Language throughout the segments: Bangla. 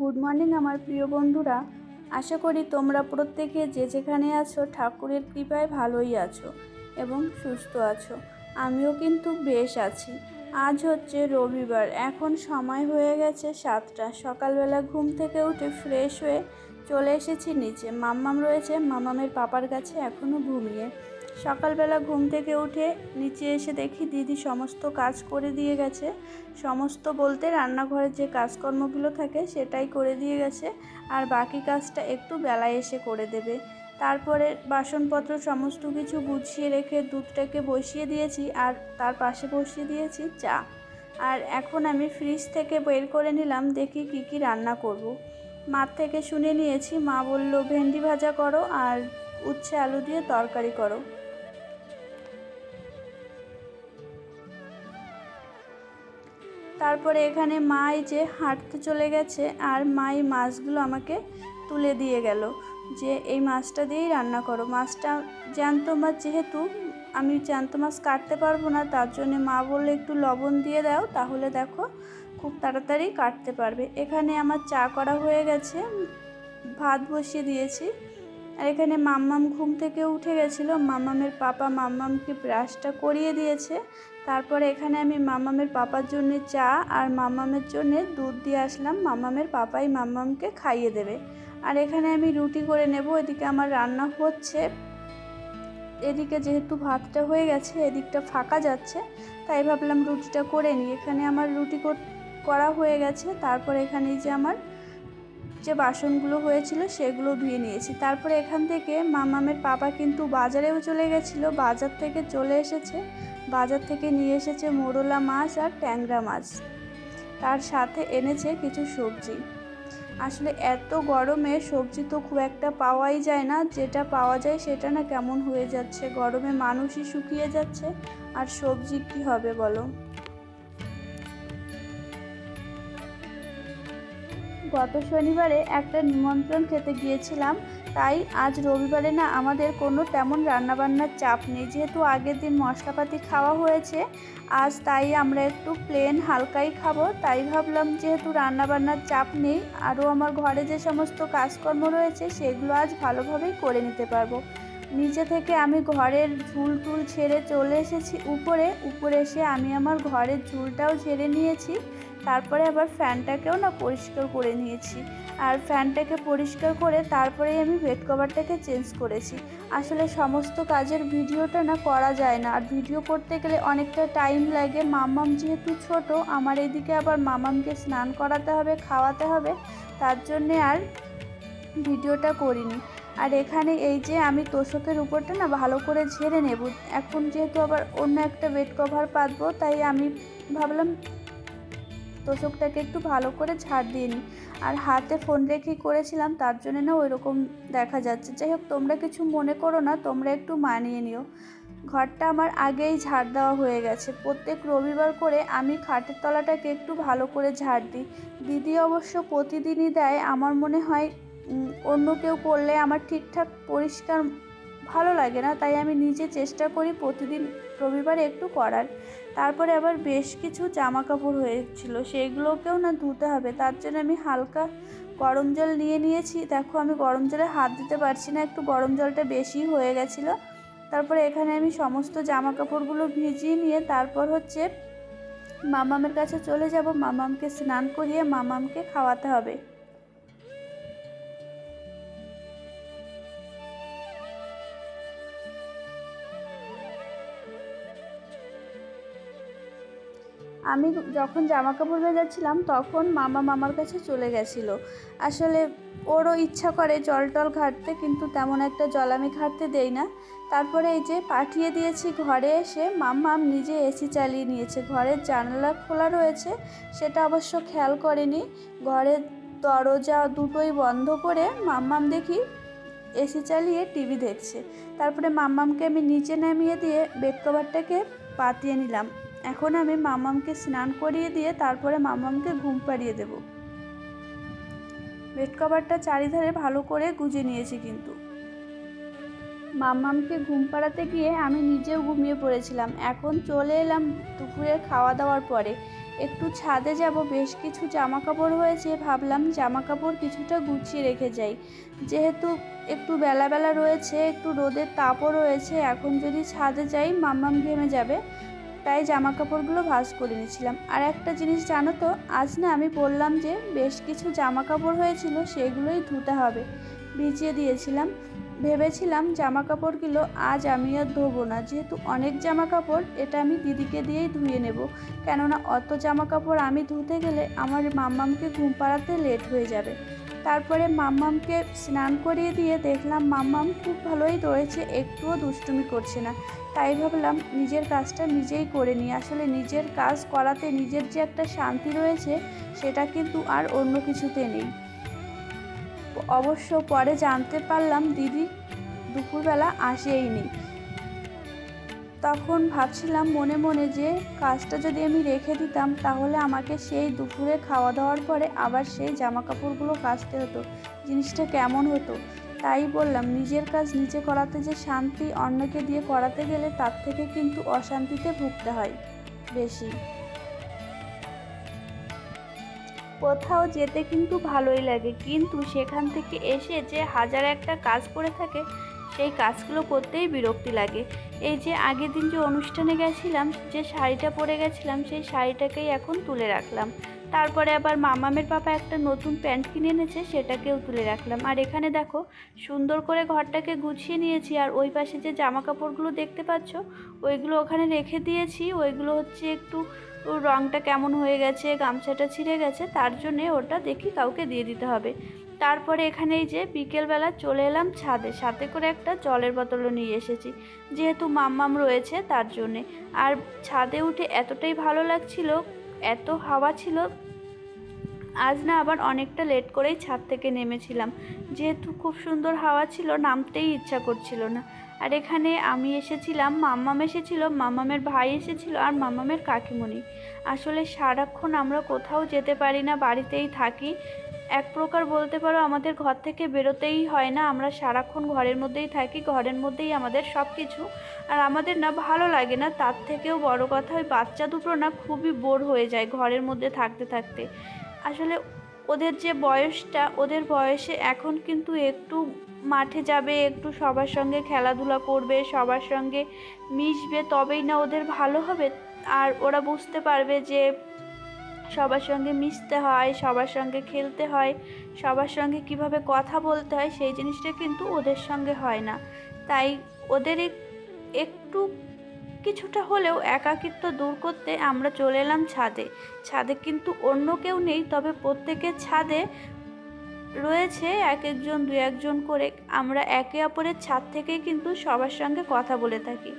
গুড মর্নিং আমার প্রিয় বন্ধুরা। আশা করি তোমরা প্রত্যেকে যে যেখানে আছো ঠাকুরের কৃপায় ভালোই আছো এবং সুস্থ আছো। আমিও কিন্তু বেশ আছি। আজ হচ্ছে রবিবার, এখন সময় হয়ে গেছে সাতটা। সকালবেলা ঘুম থেকে উঠে ফ্রেশ হয়ে চলে এসেছি নিচে। মাম্মাম রয়েছে। মামামের পাপার কাছে এখনও ঘুমিয়ে। সকালবেলা ঘুম থেকে উঠে নিচে এসে দেখি দিদি সমস্ত কাজ করে দিয়ে গেছে। সমস্ত বলতে রান্নাঘরের যে কাজকর্মগুলো থাকে সেটাই করে দিয়ে গেছে। আর বাকি কাজটা একটু বেলায় এসে করে দেবে। তারপরে বাসনপত্র সমস্ত কিছু গুছিয়ে রেখে দুধটাকে বসিয়ে দিয়েছি আর তার পাশে বসিয়ে দিয়েছি চা। আর এখন আমি ফ্রিজ থেকে বের করে নিলাম, দেখি কি কি রান্না করব। মার থেকে শুনে নিয়েছি। মা বলল, ভেন্ডি ভাজা করো আর উচ্ছে আলু দিয়ে তরকারি করো। তারপরে এখানে মাই যে হাঁটতে চলে গেছে আর মাই মাছগুলো আমাকে তুলে দিয়ে গেল যে, এই মাছটা দিয়েই রান্না করো। মাছটা জ্যান্ত মাছ যেহেতু আমি জ্যান্ত মাছ কাটতে পারব না, তার জন্য মা বললে, একটু লবণ দিয়ে দাও, তাহলে দেখো খুব তাড়াতাড়ি কাটতে পারবে। এখানে আমার চা করা হয়ে গেছে, ভাত বসিয়ে দিয়েছি। আর এখানে মাম্মাম ঘুম থেকে উঠে গেছিল। মাম্মামের পাপা মাম্মামকে ব্রাশটা করিয়ে দিয়েছে। তারপরে এখানে আমি মাম্মামের পাপার জন্য চা আর মাম্মামের জন্য দুধ দিয়ে আসলাম। মাম্মামের পাপাই মাম্মামকে খাইয়ে দেবে। আর এখানে আমি রুটি করে নেব। এদিকে আমার রান্না হচ্ছে। এদিকে যেহেতু ভাতটা হয়ে গেছে, এদিকটা ফাঁকা যাচ্ছে, তাই ভাবলাম রুটিটা করে নিই। এখানে আমার রুটি করা হয়ে গেছে। তারপর এখানে যে আমার যে বাসনগুলো হয়েছিল সেগুলো ধুয়ে নিয়েছি। তারপরে এখান থেকে মামামের পাপা কিন্তু বাজারেও চলে গেছিল। বাজার থেকে চলে এসেছে। বাজার থেকে নিয়ে এসেছে মোরলা মাছ আর ট্যাংরা মাছ। তার সাথে এনেছে কিছু সবজি। আসলে এত গরমে সবজি তো খুব একটা পাওয়াই যায় না। যেটা পাওয়া যায় সেটা না কেমন হয়ে যাচ্ছে। গরমে মানুষই শুকিয়ে যাচ্ছে। আর সবজি কি হবে বলো? গত শনিবারে একটা নিমন্ত্রণ খেতে গিয়েছিলাম, তাই আজ রবিবারে না আমাদের কোনো তেমন রান্নাবান্নার চাপ নেই। যেহেতু আগের দিন মশলাপাতি খাওয়া হয়েছে, আজ তাই আমরা একটু প্লেন হালকাই খাব, তাই ভাবলাম যেহেতু রান্নাবান্নার চাপ নেই, আরও আমার ঘরে যে সমস্ত কাজকর্ম রয়েছে সেগুলো আজ ভালোভাবেই করে নিতে পারব। নিচে থেকে আমি ঘরের ঝুল টুল ছেড়ে চলে এসেছি উপরে উপরে এসে আমি আমার ঘরের ঝুলটাও ছেড়ে নিয়েছি। তারপরে আবার ফ্যানটাকেও না পরিষ্কার করে নিয়েছি। আর ফ্যানটাকে পরিষ্কার করে তারপরেই আমি বেড কভারটাকে চেঞ্জ করেছি। আসলে সমস্ত কাজের ভিডিওটা না করা যায় না। আর ভিডিও করতে গেলে অনেকটা টাইম লাগে। মামাম যেহেতু ছোট, আমার এদিকে আবার মামামকে স্নান করাতে হবে, খাওয়াতে হবে। তার জন্যে আর ভিডিওটা করিনি। আর এখানে এই যে আমি তোষকের উপরটা না ভালো করে ঝেড়ে নেব। এখন যেহেতু আবার অন্য একটা বেড কভার পাতবো, তাই আমি ভাবলাম তোষকটাকে একটু ভালো করে ঝাড় দিয়ে নিই আর হাতে ফোন রেখেই করেছিলাম, তার জন্য না ওই রকম দেখা যাচ্ছে। যাই হোক, তোমরা কিছু মনে করো না, তোমরা একটু মানিয়ে নিও। ঘরটা আমার আগেই ঝাড় দেওয়া হয়ে গেছে। প্রত্যেক রবিবার করে আমি খাটের তলাটাকে একটু ভালো করে ঝাড় দিই। দিদি অবশ্য প্রতিদিনই দেয়, আমার মনে হয় অন্য কেউ করলে আমার ঠিকঠাক পরিষ্কার ভালো লাগে না, তাই আমি নিজে চেষ্টা করি প্রতিদিন রবিবারে একটু করার। তারপরে আবার বেশ কিছু জামা কাপড় হয়েছিল সেইগুলোকেও না ধুতে হবে, তার জন্য আমি হালকা গরম জল নিয়ে নিয়েছি। দেখো, আমি গরম জলে হাত দিতে পারছি না, একটু গরম জলটা বেশি হয়ে গেছিল। তারপরে এখানে আমি সমস্ত জামা কাপড়গুলো ভিজিয়ে নিয়ে তারপর হচ্ছে মামামের কাছে চলে যাব। মামামকে স্নান করিয়ে মামামকে খাওয়াতে হবে। আমি যখন জামা কাপড় ভেজাচ্ছিলাম তখন মামা মামার কাছে চলে গেছিল। আসলে ওরও ইচ্ছা করে জল টল ঘাটতে, কিন্তু তেমন একটা জল আমি ঘাটতে দেই না। তারপরে এই যে পাঠিয়ে দিয়েছি ঘরে এসে মাম্মাম নিজে এসি চালিয়ে নিয়েছে। ঘরের জানালা খোলা রয়েছে, সেটা অবশ্য খেয়াল করেনি। ঘরের দরজা দুটোই বন্ধ করে মাম্মাম দেখি এসি চালিয়ে টিভি দেখছে। তারপরে মাম্মামকে আমি নিচে নামিয়ে দিয়ে বেড কভারটাকে পাতিয়ে নিলাম। এখন আমি মামামকে স্নান করিয়ে দিয়ে তারপরে মামামকে ঘুম পাড়িয়ে দেব। বেড কভারটা চারিধারে ভালো করে গুজে নিয়েছি কিন্তু। মাম্মামকে ঘুম পাড়াতে গিয়ে আমি নিজেও ঘুমিয়ে পড়েছিলাম। এখন চলে এলাম দুপুরের খাওয়া দাওয়ার পরে। একটু ছাদে যাব, বেশ কিছু জামা কাপড় হয়েছে, ভাবলাম জামা কাপড় কিছুটা গুছিয়ে রেখে যাই। যেহেতু একটু বেলা বেলা রয়েছে, একটু রোদের তাপও রয়েছে, এখন যদি ছাদে যাই মাম্মাম ঘেমে যাবে। তাই জামা কাপড়গুলো ভাঁজ করে নিয়েছিলাম। আর একটা জিনিস জানো তো, আজ না আমি বললাম যে বেশ কিছু জামা কাপড় হয়েছিল সেগুলোই ধুতে হবে। ভিজিয়ে দিয়েছিলাম। ভেবেছিলাম জামা কাপড়গুলো আজ আমি আর ধোবো না। যেহেতু অনেক জামা কাপড় এটা আমি দিদিকে দিয়েই ধুয়ে নেব। কেননা অত জামা কাপড় আমি ধুতে গেলে আমার মাম্মামকে ঘুম পাড়াতে লেট হয়ে যাবে। তারপরে মাম্মামকে স্নান করিয়ে দিয়ে দেখলাম মাম্মাম খুব ভালোই রয়েছে একটুও দুষ্টুমি করছে না। তাই ভাবলাম নিজের কাজটা নিজেই করে নিই। আসলে নিজের কাজ করাতে নিজের যে একটা শান্তি রয়েছে, সেটা কিন্তু আর অন্য কিছুতে নেই। অবশ্য পরে জানতে পারলাম দিদি দুপুরবেলা আসেইনি তখন ভাবছিলাম মনে মনে যে কাজটা যদি আমি রেখে দিতাম তাহলে আমাকে সেই দুপুরে খাওয়া দাওয়ার পরে আবার সেই জামা কাপড়গুলো কাচতে হতো, জিনিসটা কেমন হতো? তাই বললাম, নিজের কাজ নিজে করাতে যে শান্তি অন্যকে দিয়ে করাতে গেলে তার থেকে কিন্তু অশান্তিতে ভুগতে হয় বেশি। কোথাও যেতে কিন্তু ভালোই লাগে, কিন্তু সেখান থেকে এসে যে হাজার একটা কাজ পড়ে থাকে সেই কাজগুলো করতেই বিরক্তি লাগে। এই যে আগের দিন যে অনুষ্ঠানে গেছিলাম, যে শাড়িটা পরে গেছিলাম, সেই শাড়িটাকেই এখন তুলে রাখলাম। তারপরে আবার মামামের পাপা একটা নতুন প্যান্ট কিনে এনেছে, সেটাকেও তুলে রাখলাম। আর এখানে দেখো, সুন্দর করে ঘরটাকে গুছিয়ে নিয়েছি, আর ওই পাশে যে জামা কাপড়গুলো দেখতে পাচ্ছ, ওইগুলো ওখানে রেখে দিয়েছি। ওইগুলো হচ্ছে একটু রঙটা কেমন হয়ে গেছে, গামছাটা ছিঁড়ে গেছে, তার জন্যে ওটা দেখি কাউকে দিয়ে দিতে হবে। তারপরে এখানে এই যে বিকেলবেলা চলে এলাম ছাদে। সাথে করে একটা জলের বোতলও নিয়ে এসেছি। যেহেতু মাম্মাম রয়েছে তার জন্যে। আর ছাদে উঠে এতটাই ভালো লাগছিল, এত হাওয়া ছিল, আজ না আবার অনেকটা লেট করেই ছাদ থেকে নেমেছিলাম। যেহেতু খুব সুন্দর হাওয়া ছিল, নামতেই ইচ্ছা করছিল না। আর এখানে আমি এসেছিলাম, মাম্মাম এসেছিল, মাম্মামের ভাই এসেছিল আর মাম্মামের কাকিমণি। আসলে সারাক্ষণ আমরা কোথাও যেতে পারি না, বাড়িতেই থাকি। এক প্রকার বলতে পারো, আমাদের ঘর থেকে বেরোতেই হয় না। আমরা সারাক্ষণ ঘরের মধ্যেই থাকি, ঘরের মধ্যেই আমাদের সব কিছু আর আমাদের না ভালো লাগে না, তার থেকেও বড় কথা ওই বাচ্চা দুটো না খুবই বোর হয়ে যায় ঘরের মধ্যে থাকতে থাকতে। আসলে ওদের যে বয়সটা, ওদের বয়সে এখন কিন্তু একটু মাঠে যাবে, একটু সবার সঙ্গে খেলাধুলা করবে, সবার সঙ্গে মিশবে, তবেই না ওদের ভালো হবে। আর ওরা বুঝতে পারবে যে সবার সঙ্গে মিশতে হয়, সবার সঙ্গে খেলতে হয়, সবার সঙ্গে কীভাবে কথা বলতে হয় সেই জিনিসটা কিন্তু ওদের সঙ্গে হয় না। তাই ওদের একটু কিছুটা হলেও একাকিত্ব দূর করতে আমরা চলে এলাম ছাদে। ছাদে কিন্তু অন্য কেউ নেই, তবে প্রত্যেকের ছাদে রয়েছে এক একজন দু একজন করে। আমরা একে অপরের ছাদ থেকেই কিন্তু সবার সঙ্গে কথা বলে থাকি।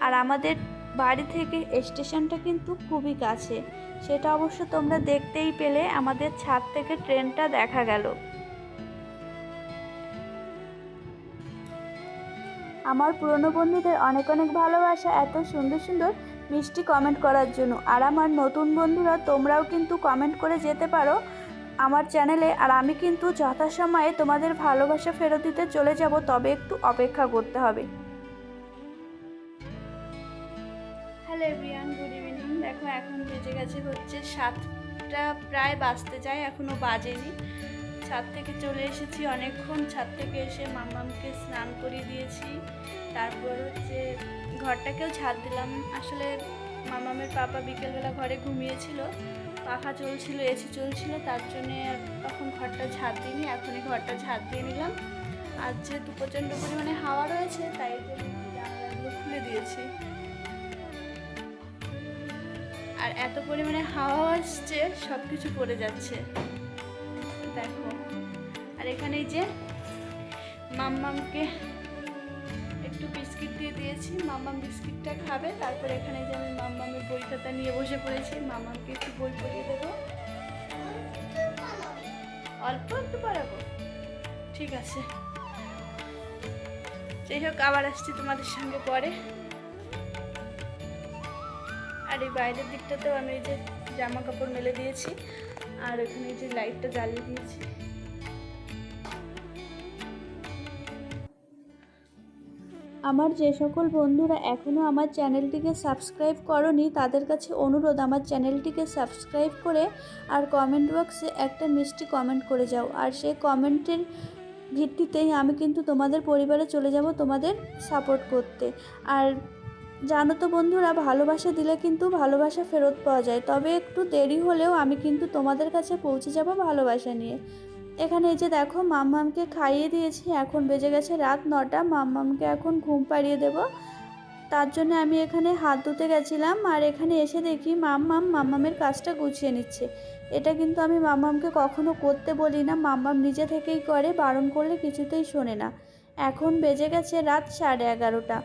আর আমাদের বাড়ি থেকে স্টেশনটা কিন্তু খুবই কাছে। সেটা অবশ্য তোমরা দেখতেই পেলে, আমাদের ছাদ থেকে ট্রেনটা দেখা গেল। আমার পুরনো বন্ধুদের অনেক অনেক ভালোবাসা, এত সুন্দর সুন্দর মিষ্টি কমেন্ট করার জন্য। আর আমার নতুন বন্ধুরা, তোমরাও কিন্তু কমেন্ট করে যেতে পারো আমার চ্যানেলে আর আমি কিন্তু যথাসময়ে তোমাদের ভালোবাসা ফেরত দিতে চলে যাব, তবে একটু অপেক্ষা করতে হবে। হ্যালো এভরিয়ান গুড ইভিনিং দেখো, এখন বেজে গেছে হচ্ছে সাতটা, প্রায় বাজতে যায় এখনও বাজেনি। ছাদ থেকে চলে এসেছি অনেকক্ষণ। ছাদ থেকে এসে মামামকে স্নান করিয়ে দিয়েছি। তারপর হচ্ছে ঘরটাকেও ছাদ দিলাম। আসলে মামামের পাপা বিকেলবেলা ঘরে ঘুমিয়েছিল। পাখা চলছিল এসি চলছিল, তার জন্যে তখন ঘরটা ছাদ দিইনি, এখনই ঘরটা ছাদ দিয়ে নিলাম। আর যেহেতু প্রচণ্ড পরিমাণে হাওয়া রয়েছে, তাই জানালাগুলো খুলে দিয়েছি। আর এত পরিমাণে হাওয়া আসছে সব কিছু পড়ে যাচ্ছে। দেখো, আর এখানে যে মাম্মামকে একটু বিস্কিট দিয়ে দিয়েছি। মাম্মাম বিস্কিটটা খাবে, তারপর এখানে যে আমি মাম্মামের বই খাতা নিয়ে বসে পড়েছি। মাম্মামকে একটু বই পড়িয়ে দেবো। অল্প একটু পড়াবো। ঠিক আছে। যাই হোক, আবার আসছি তোমাদের সঙ্গে পরে। আর এই বাইরের দিকটাতেও আমি এই যে জামা কাপড় মেলে দিয়েছি, আর ওখানে এই যে লাইটটা জ্বালিয়ে দিয়েছি। আমার যে সকল বন্ধুরা এখনও আমার চ্যানেলটিকে সাবস্ক্রাইব করনি, তাদের কাছে অনুরোধ, আমার চ্যানেলটিকে সাবস্ক্রাইব করে আর কমেন্ট বক্সে একটা মিষ্টি কমেন্ট করে যাও। আর সেই কমেন্টের ভিত্তিতেই আমি কিন্তু তোমাদের পরিবারে চলে যাব তোমাদের সাপোর্ট করতে। আর জানো তো বন্ধুরা, ভালোবাসা দিলে কিন্তু ভালোবাসা ফেরত পাওয়া যায়। তবে একটু দেরি হলেও আমি কিন্তু তোমাদের কাছে পৌঁছে যাব ভালোবাসা নিয়ে। এখানে এই যে দেখো, মাম্মামকে খাইয়ে দিয়েছি। এখন বেজে গেছে রাত নটা। মাম্মামকে এখন ঘুম পাড়িয়ে দেব। তার জন্য আমি এখানে হাত ধুতে গেছিলাম। আর এখানে এসে দেখি মাম্মাম মাম্মামের কাজটা গুছিয়ে নিচ্ছে। এটা কিন্তু আমি মাম্মামকে কখনো করতে বলি না। মাম্মাম নিজে থেকেই করে, বারণ করলে কিছুতেই শোনে না। এখন বেজে গেছে রাত সাড়ে এগারোটা।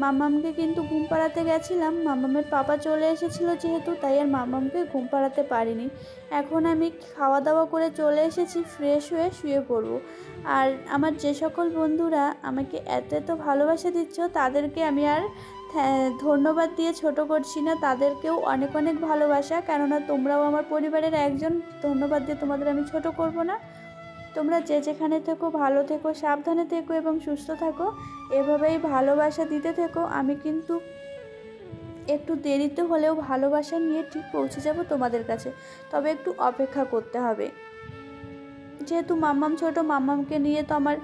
মাম্মামকে কিন্তু ঘুম পাড়াতে গেছিলাম। মামামের পাপা চলে এসেছিল যেহেতু, তাই আর মামামকে ঘুম পাড়াতে পারিনি। এখন আমি খাওয়া দাওয়া করে চলে এসেছি, ফ্রেশ হয়ে শুয়ে পড়ব। আর আমার যে সকল বন্ধুরা আমাকে এত এত ভালোবাসা দিচ্ছ, তাদেরকে আমি আর ধন্যবাদ দিয়ে ছোট করছি না। তাদেরকেও অনেক অনেক ভালোবাসা। কেননা তোমরাও আমার পরিবারের একজন, ধন্যবাদ দিয়ে তোমাদের আমি ছোট করব না। তোমরা যে যেখানে থেকো, ভালো থেকো, সাবধানে থেকো এবং সুস্থ থাকো। এভাবেই ভালোবাসা দিতে থেকো। আমি কিন্তু একটু দেরিতে হলেও ভালোবাসা নিয়ে ঠিক পৌঁছে যাব তোমাদের কাছে। তবে একটু অপেক্ষা করতে হবে। যেহেতু মাম্মাম ছোট, মাম্মামকে নিয়ে তো আমার